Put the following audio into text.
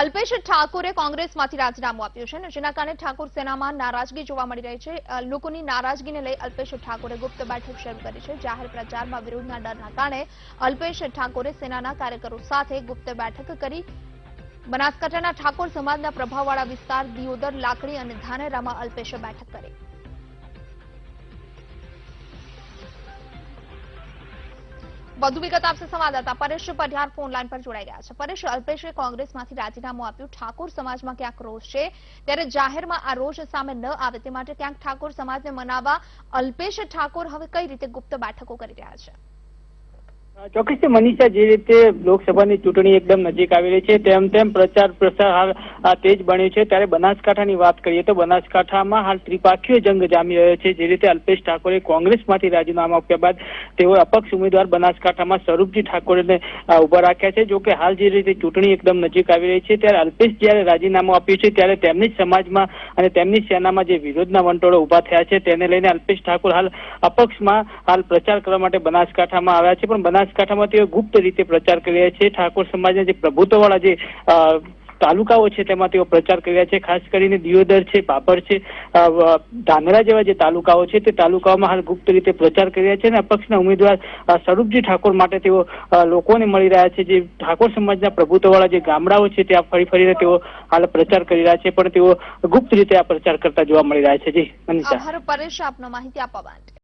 અલ્પેશ ઠાકોરે કોંગ્રેસમાંથી રાજીનામું આપ્યું છે જેના કારણે ઠાકોર સેનામાં નારાજગી જોવા મળી રહી છે. લોકોની નારાજગીને લઈ અલ્પેશ ઠાકોરે ગુપ્ત બેઠક શરૂ કરી છે. જાહેર પ્રચારમાં વિરોધના ડરના કારણે અલ્પેશ ઠાકોરે સેનાના કાર્યકરો સાથે ગુપ્ત બેઠક કરી. બનાસકાંઠાના ઠાકોર સમાજના પ્રભાવવાળા વિસ્તાર દિયોદર, લાકડી અને ધાનેરામાં અલ્પેશે બેઠક કરી. વધુ વિગત આપશે સંવાદદાતા. પરેશ પઢિયાર ફોન લાઈન પર જોડાઈ ગયા છે. પરેશ, અલ્પેશે કોંગ્રેસમાંથી રાજીનામું આપ્યું. ઠાકોર સમાજમાં ક્યાંક રોષ છે? ત્યારે જાહેરમાં આ રોષ સામે ન આવે તે માટે ક્યાંક ઠાકોર સમાજને મનાવવા અલ્પેશ ઠાકોર હવે કઈ રીતે ગુપ્ત બેઠકો કરી રહ્યા છે? ચોક્કસ મનીષા, જે રીતે લોકસભાની ચૂંટણી એકદમ નજીક આવી રહી છે, તેમ તેમ પ્રચાર પ્રસાર હાલ તેજ બન્યો છે. ત્યારે બનાસકાંઠાની વાત કરીએ તો બનાસકાંઠામાં હાલ ત્રિપાક્ષીય જંગ જામી રહ્યો છે. જે રીતે અલ્પેશ ઠાકોરે કોંગ્રેસમાંથી રાજીનામું આપ્યા બાદ તેઓ અપક્ષ ઉમેદવાર બનાસકાંઠામાં સ્વરૂપજી ઠાકોરને ઊભા રાખ્યા છે. જોકે હાલ જે રીતે ચૂંટણી એકદમ નજીક આવી રહી છે, ત્યારે અલ્પેશ જ્યારે રાજીનામું આપ્યું છે, ત્યારે તેમની સમાજમાં અને તેમની સેનામાં જે વિરોધના વંટોળો ઊભા થયા છે, તેને લઈને અલ્પેશ ઠાકોર હાલ અપક્ષમાં હાલ પ્રચાર કરવા માટે બનાસકાંઠામાં આવ્યા છે. પણ બનાસકાંઠામાં તેઓ ગુપ્ત રીતે પ્રચાર કરી રહ્યા છે. ઠાકોર સમાજના જે પ્રભુત્વવાળા જે તાલુકાઓ છે તેમાં તેઓ પ્રચાર કરી રહ્યા છે. ખાસ કરીને દિયોદર છે પાપડ છે ધાનેરા જેવા જે તાલુકાઓ છે તે તાલુકાઓમાં હાલ ગુપ્ત રીતે પ્રચાર કરી રહ્યા છે અને અપક્ષના ઉમેદવાર સ્વરૂપજી ઠાકોર માટે તેઓ લોકોને મળી રહ્યા છે. જે ઠાકોર સમાજના પ્રભુત્વવાળા જે ગામડાઓ છે ત્યાં ફરી ફરીને તેઓ હાલ પ્રચાર કરી રહ્યા છે. પણ તેઓ ગુપ્ત રીતે આ પ્રચાર કરતા જોવા મળી રહ્યા છે. જી પરેશ આપનો માહિતી આપવા માટે.